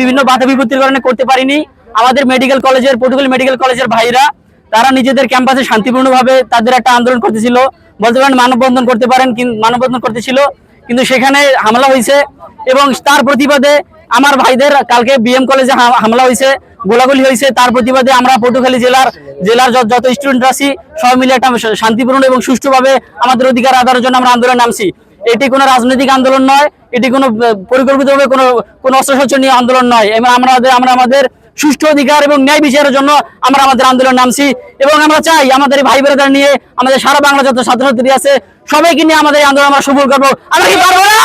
বিভিন্ন বাধা বিপত্তির কারণে করতে পারিনি। আমাদের মেডিকেল কলেজের পর্তুগাল মেডিকেল কলেজের ভাইরা তারা নিজেদের ক্যাম্পাসে শান্তিপূর্ণভাবে তাদের একটা আন্দোলন করতেছিল। বলতে পারেন মানববন্ধন করতে পারেন মানববন্ধন করতেছিল। কিন্তু সেখানে হামলা হয়েছে এবং তার প্রতিবাদে আমার ভাইদের কালকে বিএম কলেজে হামলা হয়েছে গোলাগুলি হয়েছে তার প্রতিবাদে আমরা পটুখালী জেলার জেলার যত- যত স্টুডেন্ট আছি সবাই মিলে একটা শান্তিপূর্ণ এবং সুষ্ঠুভাবে আমাদের অধিকার আদায়ের জন্য আমরা আন্দোলন নামছি। এটি কোনো রাজনৈতিক আন্দোলন নয়, এটি কোনো পরিকল্পিতভাবে কোনো কোনো নিয়ে আন্দোলন নয়। এবং আমরা আমরা আমাদের সুষ্ঠু অধিকার এবং ন্যায় বিচারের জন্য আমরা আমাদের আন্দোলন নামছি। এবং আমরা চাই আমাদের ভাই বোনেদের নিয়ে আমাদের সারা বাংলা যত ছাত্রছাত্রী আছে, সবাইকে নিয়ে আমাদের আন্দোলন আমরা সফল করব। আমরা কি পারব না?